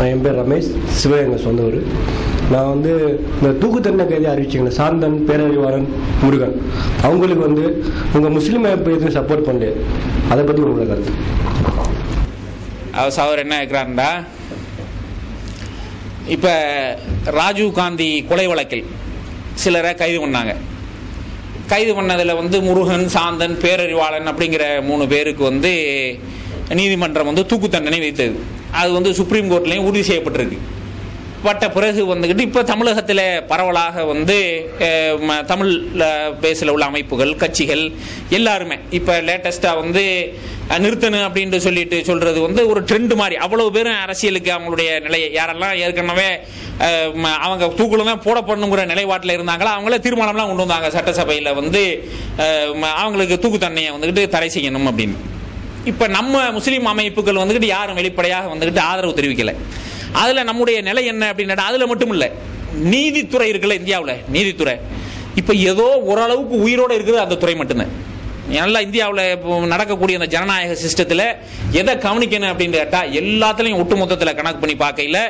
நான் என் பேர் ரமேஷ் சிவகங்கை சொந்த ஊர் நான் வந்து இந்த தூக்கு தண்டனை கைதி அறிவிச்சிங்களேன் சாந்தன் பேரறிவாளன் முருகன். அவங்களுக்கு வந்து உங்கள் முஸ்லீம் அமைப்பு எதுவும் சப்போர்ட் பண்ணல அதை பற்றி உங்களோட கருத்து. அவர் சவர் என்ன இருக்கிறாருண்டா இப்போ ராஜீவ் காந்தி கொலை வழக்கில் சிலரை கைது பண்ணாங்க. கைது பண்ணதில் வந்து முருகன் சாந்தன் பேரறிவாளன் அப்படிங்கிற மூணு பேருக்கு வந்து நீதிமன்றம் வந்து தூக்கு தண்டனை வைத்தது அது வந்து சுப்ரீம் கோர்ட்லேயும் உறுதி செய்யப்பட்டிருக்கு. பட்ட பிறகு வந்துக்கிட்டு இப்போ தமிழகத்தில் பரவலாக வந்து ம- தமிழ் பேசில் உள்ள அமைப்புகள் கட்சிகள் எல்லாருமே இப்போ லேட்டஸ்ட்டாக வந்து நிறுத்தணும் அப்படின்ட்டு சொல்லிட்டு சொல்கிறது வந்து ஒரு ட்ரெண்டு மாதிரி அவ்வளவு பேரும் அரசியலுக்கு அவங்களுடைய நிலையை யாரெல்லாம் ஏற்கனவே அவங்க தூக்குல தான் போடப்படணுங்கிற நிலைப்பாட்டில் இருந்தாங்களோ அவங்களே தீர்மானம்லாம் கொண்டு வந்தாங்க சட்டசபையில் வந்து அவங்களுக்கு தூக்கு தண்டனையை வந்துக்கிட்டு தடை செய்யணும் அப்படின்னு. இப்போ நம்ம முஸ்லீம் அமைப்புகள் வந்துக்கிட்டு யாரும் வெளிப்படையாக வந்துக்கிட்டு ஆதரவு தெரிவிக்கலை. அதில் நம்முடைய நிலை என்ன அப்படின்னா அதில் மட்டும் இல்லை நீதித்துறை இருக்குல்ல இந்தியாவில் நீதித்துறை. இப்போ ஏதோ ஓரளவுக்கு உயிரோடு இருக்குது அந்த துறை மட்டும்தான். நல்லா இந்தியாவில் இப்போ நடக்கக்கூடிய அந்த ஜனநாயக சிஸ்டத்தில் எதை கவனிக்கணும் அப்படின்னு கேட்டால் எல்லாத்துலேயும் ஒட்டுமொத்தத்தில் கணக்கு பண்ணி பார்க்கையில்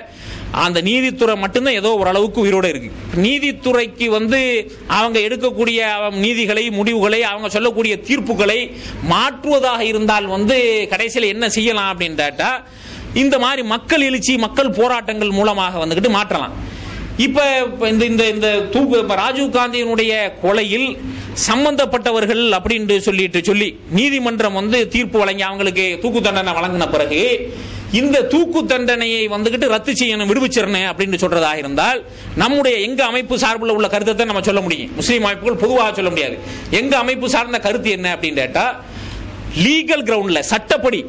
அந்த நீதித்துறை மட்டும்தான் ஏதோ ஓரளவுக்கு உயிரோடு இருக்கு. நீதித்துறைக்கு வந்து அவங்க எடுக்கக்கூடிய நீதிகளை முடிவுகளை அவங்க சொல்லக்கூடிய தீர்ப்புகளை மாற்றுவதாக இருந்தால் வந்து கடைசியில் என்ன செய்யலாம் அப்படின்னு கேட்டால் இந்த மாதிரி மக்கள் எழுச்சி மக்கள் போராட்டங்கள் மூலமாக வந்துக்கிட்டு மாற்றலாம். இப்ப இந்த இந்த இந்த தூக்கு ராஜீவ் காந்தியினுடைய கொலையில் சம்பந்தப்பட்டவர்கள் அப்படின்னு சொல்லிட்டு சொல்லி நீதிமன்றம் வந்து தீர்ப்பு வழங்கி அவங்களுக்கு தூக்கு தண்டனை வழங்கின பிறகு இந்த தூக்கு தண்டனையை வந்துகிட்டு ரத்து செய்யணும் விடுவிச்சிடணும் அப்படின்னு சொல்றதாக இருந்தால் நம்முடைய எங்க அமைப்பு சார்பில் உள்ள கருத்தை நம்ம சொல்ல முடியும். முஸ்லீம் அமைப்புகள் பொதுவாக சொல்ல முடியாது. எங்க அமைப்பு சார்ந்த கருத்து என்ன அப்படின்னு கேட்டா லீகல் கிரவுண்ட்ல சட்டப்படி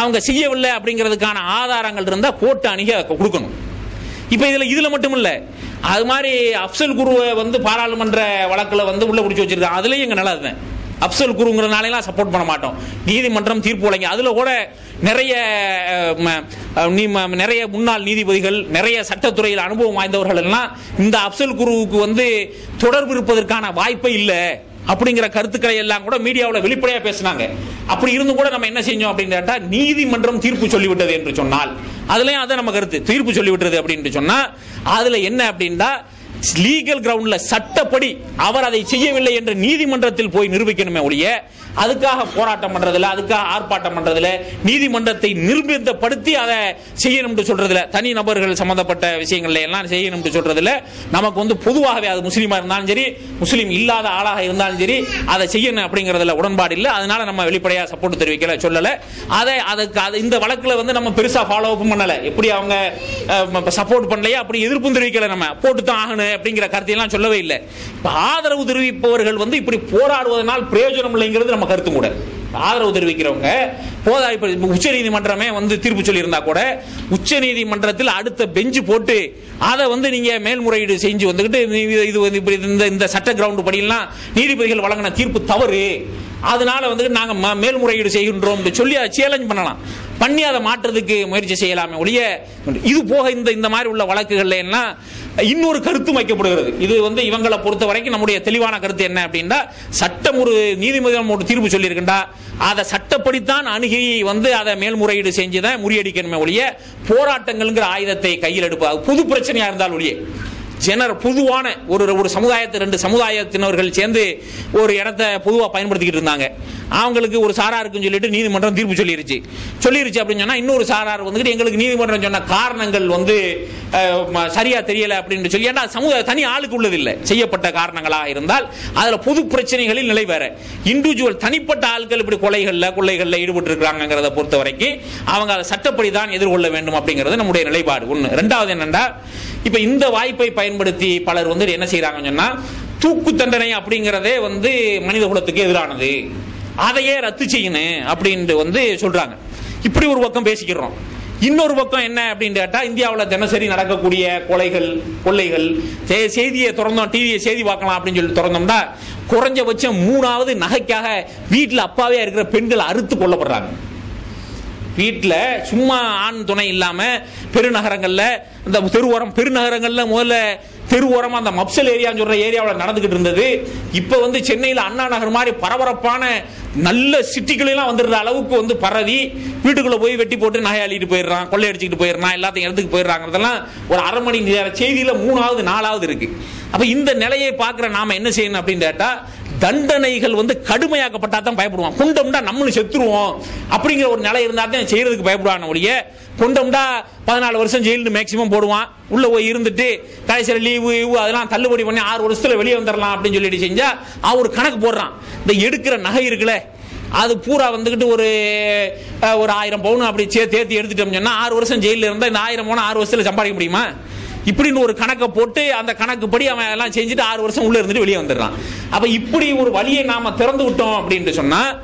அவங்க செய்யவில்லை அப்படிங்கிறதுக்கான ஆதாரங்கள் இருந்தா கோர்ட்டு அணுக கொடுக்கணும். இப்போ இதில் இதில் மட்டும் இல்லை அது மாதிரி அப்சல் குருவை வந்து பாராளுமன்ற வழக்கில் வந்து உள்ளே பிடிச்சி வச்சிருக்காங்க. அதுலேயும் எங்கள் நல்லா இருந்தேன். அப்சல் குருங்கிறனாலாம் சப்போர்ட் பண்ண மாட்டோம். நீதிமன்றம் தீர்ப்பு வழங்கி அதில் கூட நிறைய ம- நீ- ம- நிறைய முன்னாள் நீதிபதிகள் நிறைய சட்டத்துறையில் அனுபவம் வாய்ந்தவர்கள் எல்லாம் இந்த அப்சல் குருவுக்கு வந்து தொடர்பு இருப்பதற்கான வாய்ப்பே இல்லை. அப்படிங்கிற கருத்துக்களை எல்லாம் கூட மீடியாவில் வெளிப்படையா பேசினாங்க. அப்படி இருந்தும் கூட நம்ம என்ன செஞ்சோம் அப்படின்னு கேட்டா நீதிமன்றம் தீர்ப்பு சொல்லிவிட்டது என்று சொன்னால். அதுலயும் அதை நம்ம கருத்து. தீர்ப்பு சொல்லிவிட்டது அப்படின்னு சொன்னா அதுல என்ன அப்படின்னா லீகல் கிரவுண்ட்ல சட்டப்படி அவர் அதை செய்யவில்லை என்று நீதிமன்றத்தில் போய் நிரூபிக்கணுமே ஒழிய அதுக்காக போராட்டம் பண்றதுல அதுக்காக ஆர்ப்பாட்டம் பண்றதுல நீதிமன்றத்தை நிர்பந்தப்படுத்தி அதை செய்யணும்னு சொல்றதுல தனி நபர்கள் சம்பந்தப்பட்ட விஷயங்கள்ல எல்லாம் செய்யணும் சொல்றதுல நமக்கு வந்து பொதுவாகவே அது முஸ்லீமா இருந்தாலும் சரி முஸ்லீம் இல்லாத ஆளாக இருந்தாலும் சரி அதை செய்யணும் அப்படிங்கறதுல உடன்பாடு இல்லை. அதனால நம்ம வெளிப்படையா சப்போர்ட் தெரிவிக்கல சொல்லல. அதை அதுக்கு அது இந்த வழக்குல வந்து நம்ம பெருசா ஃபாலோ அப் பண்ணல. எப்படி அவங்க சப்போர்ட் பண்ணலையா அப்படி எதிர்ப்பும் தெரிவிக்கல நம்ம. போட்டு தான் ஆகணும். அப்படிங்கிற கருத்தையெல்லாம் சொல்லவே இல்லை. இப்போ ஆதரவு தெரிவிப்பவர்கள் வந்து இப்படி போராடுவதனால் பிரயோஜனம் இல்லைங்கிறது நம்ம கருத்து கூட. ஆதரவு தெரிவிக்கிறவங்க போதா இப்ப உச்ச நீதிமன்றமே வந்து தீர்ப்பு சொல்லியிருந்தா கூட உச்ச நீதிமன்றத்தில் அடுத்த பெஞ்சு போட்டு அதை வந்து நீங்க மேல்முறையீடு செஞ்சு வந்துக்கிட்டு இது வந்து இப்படி இந்த இந்த சட்ட கிரவுண்டு படியெல்லாம் நீதிபதிகள் வழங்கின தீர்ப்பு தவறு. அதனால வந்து நாங்க மேல்முறையீடு செய்கின்றோம் சொல்லி அதை சேலஞ்ச் பண்ணலாம். பண்ணி அதை மாற்றுறதுக்கு முயற்சி செய்யலாமே ஒழிய இது போக இந்த இந்த மாதிரி உள்ள வழக்குகள்ல எல்லாம் இன்னொரு கருத்து வைக்கப்படுகிறது. இது வந்து இவங்களை பொறுத்த வரைக்கும் நம்முடைய தெளிவான கருத்து என்ன அப்படின்னா சட்டம் ஒரு நீதிமன்றம் ஒரு தீர்ப்பு சொல்லியிருக்கின்றா. அதை சட்டப்படித்தான் அணுகி வந்து அதை மேல்முறையீடு செஞ்சுதான் முறியடிக்கணுமே ஒழிய போராட்டங்கள்ங்கிற ஆயுதத்தை கையில் எடுப்பு புது பிரச்சனையா இருந்தால் ஒழிய. ஜெனர் பொதுவான ஒரு ஒரு சமுதாயத்தை ரெண்டு சமுதாயத்தினர்கள் சேர்ந்து ஒரு இடத்த பொதுவாக பயன்படுத்திக்கிட்டு இருந்தாங்க. அவங்களுக்கு ஒரு சாராருக்குன்னு சொல்லிட்டு நீதிமன்றம் தீர்ப்பு சொல்லிருச்சு. சொல்லிருச்சு அப்படின்னு சொன்னா இன்னொரு சாரார் வந்துட்டு எங்களுக்கு நீதிமன்றம் சொன்ன காரணங்கள் வந்து சரியா தெரியல அப்படின்னு சொல்லி ஏன்னா சமூக தனி ஆளுக்கு உள்ளது இல்லை செய்யப்பட்ட காரணங்களாக இருந்தால் அதுல பொது பிரச்சனைகளில் நிலை வேற. இண்டிவிஜுவல் தனிப்பட்ட ஆட்கள் இப்படி கொலைகள்ல கொள்ளைகள்ல ஈடுபட்டு இருக்காங்கிறத பொறுத்த வரைக்கும் அவங்க அதை சட்டப்படி தான் எதிர்கொள்ள வேண்டும் அப்படிங்கிறது நம்முடைய நிலைப்பாடு. ஒண்ணு. ரெண்டாவது என்னன்னா இப்ப இந்த வாய்ப்பை பயன்படுத்தி பலர் வந்து என்ன செய்யறாங்கன்னு சொன்னா தூக்கு தண்டனை அப்படிங்கிறதே வந்து மனித குலத்துக்கு எதிரானது. அதையே ரத்து செய்யணும் அப்படின்ட்டு வந்து சொல்றாங்க. இப்படி ஒரு பக்கம் பேசிக்கிறோம். இன்னொரு பக்கம் என்ன அப்படின்னு கேட்டா இந்தியாவில் தினசரி நடக்கக்கூடிய கொலைகள் கொள்ளைகள் செய்தியை திறந்தோம் டிவியை செய்தி பார்க்கலாம் அப்படின்னு சொல்லி திறந்தோம்னா குறைஞ்சபட்சம் மூணாவது நகைக்காக வீட்டில் அப்பாவே இருக்கிற பெண்கள் அறுத்து கொல்லப்படுறாங்க. வீட்டில் சும்மா ஆண் துணை இல்லாமல் பெருநகரங்களில் இந்த தெருவோரம் பெருநகரங்களில் முதல்ல தெருவோரம் அந்த மப்சல் ஏரியான்னு சொல்ற ஏரியாவில் நடந்துகிட்டு இருந்தது. இப்போ வந்து சென்னையில் அண்ணா நகர் மாதிரி பரபரப்பான நல்ல சிட்டிகளெல்லாம் வந்துடுற அளவுக்கு வந்து பரவி வீட்டுக்குள்ளே போய் வெட்டி போட்டு நகை அள்ளிட்டு போயிடுறான் கொள்ளையடிச்சிட்டு போயிடுறான் எல்லாத்தையும் இடத்துக்கு போயிடுறாங்கிறதெல்லாம் ஒரு அரை மணி நேர செய்தியில் மூணாவது நாலாவது இருக்கு. அப்போ இந்த நிலையை பார்க்குற நாம என்ன செய்யணும் அப்படின்னு கேட்டால் தண்டனைகள் வந்து கடுமையாக்கப்பட்டா தான் பயப்படுவான். குண்டம்டா நம்மளும் செத்துருவோம். அப்படிங்கிற ஒரு நிலை இருந்தா தான் செய்யறதுக்கு பயப்படுவான் ஒழிய குண்டம்டா பதினாலு வருஷம் ஜெயிலுக்கு மேக்சிமம் போடுவான். உள்ள போய் இருந்துட்டு கடைசியில் லீவு லீவு அதெல்லாம் தள்ளுபடி பண்ணி ஆறு வருஷத்துல வெளியே வந்துடலாம் அப்படின்னு சொல்லிட்டு செஞ்சா அவன் ஒரு கணக்கு போடுறான். இந்த எடுக்கிற நகை இருக்குல்ல அது பூரா வந்துக்கிட்டு ஒரு ஒரு ஆயிரம் பவுன் அப்படி சேர்த்து தேர்த்தி எடுத்துட்டோம்னு சொன்னா ஆறு வருஷம் ஜெயிலில் இருந்தால் இந்த ஆயிரம் பவுன் ஆறு வருஷத்துல சம்பாதிக்க முடியுமா? இப்படின்னு ஒரு கணக்கை போட்டு அந்த கணக்குப்படி அவன் எல்லாம் செஞ்சுட்டு ஆறு வருஷம் உள்ள இருந்துட்டு வெளியே வந்துடுறான். அப்ப இப்படி ஒரு வழியை நாம திறந்து விட்டோம் அப்படின்னு சொன்னா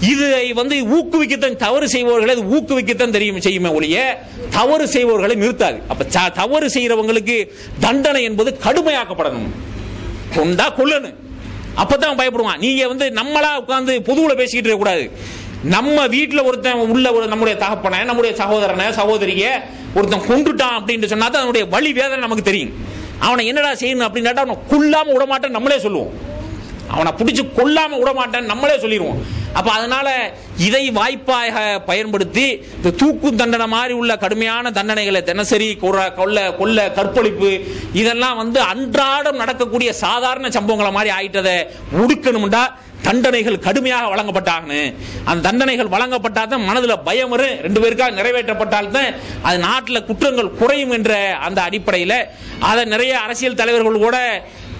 இதை வந்து ஊக்குவிக்கத்தான் தவறு செய்பவர்களை ஊக்குவிக்கத்தான் தெரியும் செய்யுமே ஒழிய தவறு செய்பவர்களை நிறுத்தாது. அப்ப தவறு செய்யறவங்களுக்கு தண்டனை என்பது கடுமையாக்கப்படணும். கொண்டா கொல்லணும். அப்பதான் பயப்படுவான். நீங்க வந்து நம்மளா உட்காந்து பொதுவுல பேசிக்கிட்டு இருக்க கூடாது நம்ம வீட்டில் ஒருத்தன் உள்ள ஒரு நம்முடைய தகப்பனை நம்முடைய சகோதரனை சகோதரிய ஒருத்தன் கொண்டுட்டான் அப்படின்னு சொன்னா தான் அதனுடைய வழி வேதனை நமக்கு தெரியும். அவனை என்னடா செய்யணும் அப்படின்னு அவனை கொல்லாம விடமாட்டேன் நம்மளே சொல்லுவோம். அவனை பிடிச்சி கொல்லாம விடமாட்டேன் நம்மளே சொல்லிடுவோம். அப்ப அதனால இதை வாய்ப்பாக பயன்படுத்தி இந்த தூக்கு தண்டனை மாதிரி உள்ள கடுமையான தண்டனைகளை தினசரி கொல்ல கொல்ல கற்பழிப்பு இதெல்லாம் வந்து அன்றாடம் நடக்கக்கூடிய சாதாரண சம்பவங்களை மாதிரி ஆயிட்டதை ஒடுக்கணும்டா. தண்டனைகள் கடுமையாக வழங்கப்பட்டாங்கன்னு. அந்த தண்டனைகள் வழங்கப்பட்டால் தான் மனதில் பயம் வரும். ரெண்டு பேருக்காக நிறைவேற்றப்பட்டால் தான் அது நாட்டில் குற்றங்கள் குறையும் என்ற அந்த அடிப்படையில். அதை நிறைய அரசியல் தலைவர்கள் கூட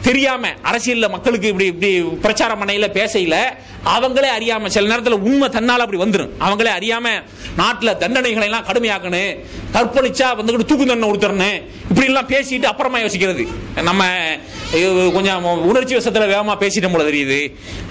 தெரியாம அரசியல்ல மக்களுக்கு இப்படி இப்படி பிரச்சாரம் பண்ணையில பேசையில அவங்களே அறியாம சில நேரத்தில் உண்மை தன்னால அப்படி வந்துடும் அவங்களே அறியாம நாட்டில் தண்டனைகளை எல்லாம் கடுமையாக்கணும். கற்பழிச்சா வந்துக்கிட்டு தூக்கு தண்டனை கொடுத்துறணும் இப்படி எல்லாம் பேசிட்டு அப்புறமா யோசிக்கிறது. நம்ம இது கொஞ்சம் உணர்ச்சி வசத்துல வேகமா பேசிட்டோம் போல தெரியுது.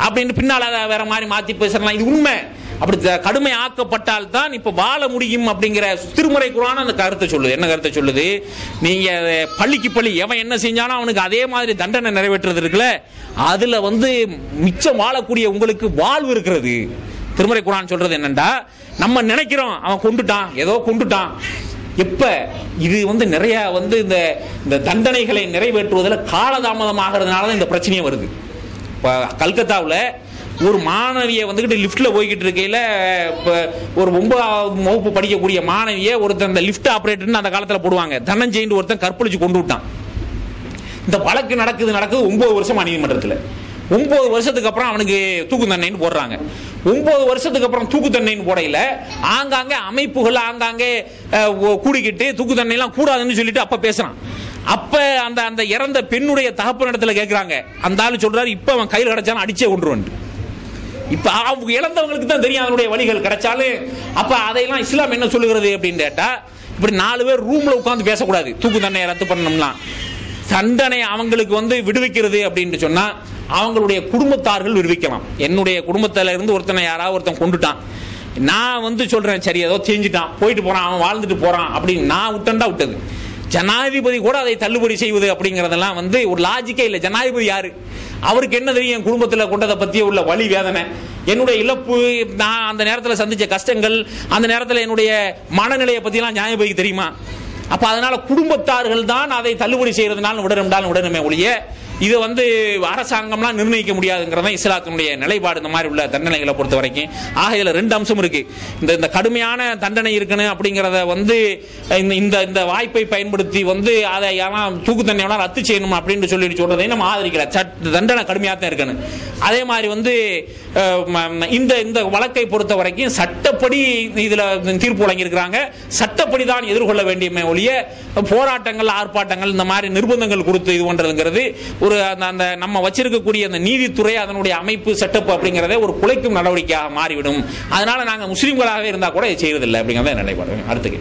அப்படின்னு பின்னால வேற மாதிரி மாத்தி பேசுறலாம் இது உண்மை. அப்படி த- கடுமை ஆக்கப்பட்டால் தான் இப்ப வாழ முடியும் அப்படிங்கிற திருமுறை குரான் அந்த கருத்தை சொல்லுது. என்ன கருத்தை சொல்லுது? நீங்க பள்ளிக்கு பள்ளி எவன் என்ன செஞ்சானோ அவனுக்கு அதே மாதிரி தண்டனை நிறைவேற்றுறது இருக்குல்ல? அதுல வந்து மிச்சம் வாழக்கூடிய உங்களுக்கு வாழ்வு இருக்கிறது. திருமுறை குரான் சொல்றது என்னண்டா? நம்ம நினைக்கிறோம் அவன் கொண்டுட்டான் ஏதோ கொண்டுட்டான். எப்ப? இது வந்து நிறைய வந்து இந்த இந்த தண்டனைகளை நிறைவேற்றுவதில் காலதாமதமாகிறதுனால தான் இந்த பிரச்சனையே வருது. இப்போ கல்கத்தாவில் ஒரு மாணவியை வந்துக்கிட்டு லிஃப்ட்ல போய்கிட்டு இருக்கையில இப்போ ஒரு ஒன்பதாவது வகுப்பு படிக்கக்கூடிய மாணவியை ஒருத்தன் அந்த லிஃப்ட் ஆப்ரேட்டர்னு அந்த காலத்தில் போடுவாங்க. தன்னஞ்செயின் ஒருத்தன் கற்பழிச்சு கொண்டு விட்டான். இந்த வழக்கு நடக்குது நடக்குது ஒன்பது வருஷம் நீதிமன்றத்தில் ஒன்பது வருஷத்துக்கு அப்புறம் அவனுக்கு தூக்கு தண்டனைன்னு போடுறாங்க. ஒன்பது வருஷத்துக்கு அப்புறம் தூக்கு தண்டனைன்னு போடையில ஆங்காங்கே அமைப்புகள் ஆங்காங்கே கூடிக்கிட்டு தூக்கு தண்டனைலாம் கூடாதுன்னு சொல்லிட்டு அப்ப பேசுறான். அப்ப அந்த அந்த இறந்த பெண்ணுடைய தகப்பனிடத்துல கேட்கிறாங்க அந்த ஆளு சொல்றாரு இப்ப அவன் கையில் கிடைச்சாலும் அடிச்சே கொண்டுருவன் இப்ப அவங்க இழந்தவங்களுக்கு தான் தெரியும் அதனுடைய வழிகள் கிடைச்சாலும் அப்ப அதையெல்லாம் இஸ்லாம் என்ன சொல்லுகிறது அப்படின்னு கேட்டா இப்படி நாலு பேர் ரூம்ல உட்காந்து பேசக்கூடாது. தூக்கு தண்டனை ரத்து பண்ணணும்னா தண்டனை அவங்களுக்கு வந்து விடுவிக்கிறது அப்படின்னு சொன்னா அவங்களுடைய குடும்பத்தார்கள் விடுவிக்கலாம். என்னுடைய குடும்பத்தில இருந்து ஒருத்தனை யாராவது ஒருத்தன் கொண்டுட்டான். நான் வந்து சொல்றேன் சரி ஏதோ செஞ்சுட்டான் போயிட்டு போறான் அவன் வாழ்ந்துட்டு போறான் அப்படின்னு நான் விட்டேன்டா விட்டது. ஜனாதிபதி கூட அதை தள்ளுபடி செய்வது அப்படிங்கறதெல்லாம் வந்து ஒரு லாஜிக்கே இல்லை. ஜனாதிபதி யாரு? அவருக்கு என்ன தெரியும்? என் குடும்பத்தில் கொண்டதை பற்றிய உள்ள வழி வேதனை. என்னுடைய இழப்பு நான் அந்த நேரத்தில் சந்திச்ச கஷ்டங்கள் அந்த நேரத்தில் என்னுடைய மனநிலையை பற்றிலாம் நியாயபதிக்கு தெரியுமா? அப்போ அதனால குடும்பத்தார்கள் தான் அதை தள்ளுபடி செய்கிறதுனால விடணும்டாலும் விடணுமே ஒழிய இதை வந்து அரசாங்கம்லாம் நிர்ணயிக்க முடியாதுங்கிறதான் இஸ்லாத்தினுடைய நிலைப்பாடு. இந்த மாதிரி உள்ள தண்டனைகளை பொறுத்த வரைக்கும். ஆக இதில் ரெண்டு அம்சம் இருக்கு. இந்த இந்த கடுமையான தண்டனை இருக்கணும் அப்படிங்கிறத வந்து இந்த இந்த இந்த வாய்ப்பை பயன்படுத்தி வந்து அதை ஏன்னா தூக்கு தண்டனை ரத்து செய்யணும் அப்படின்னு சொல்லிட்டு சொல்றதை நம்ம ஆதரிக்கல. சட்ட தண்டனை கடுமையாக தான் இருக்கணும் அதே மாதிரி வந்து இந்த இந்த வழக்கை பொறுத்த வரைக்கும் சட்டப்படி இதுல தீர்ப்பு வழங்கியிருக்கிறாங்க. சட்டப்படி தான் எதிர்கொள்ள வேண்டியமே ஒழிய போராட்டங்கள் ஆர்ப்பாட்டங்கள் இந்த மாதிரி நிர்பந்தங்கள் கொடுத்து இது பண்றதுங்கிறது ஒரு அந்த அந்த நம்ம வச்சிருக்கக்கூடிய அந்த நீதித்துறை அதனுடைய அமைப்பு செட்டப் அப்படிங்கறதே ஒரு குலைக்கும் நடவடிக்கையாக மாறிவிடும். அதனால நாங்க முஸ்லீம்களாகவே இருந்தா கூட செய்யறதில்லை அப்படிங்கறத நிலைப்பாடு அடுத்து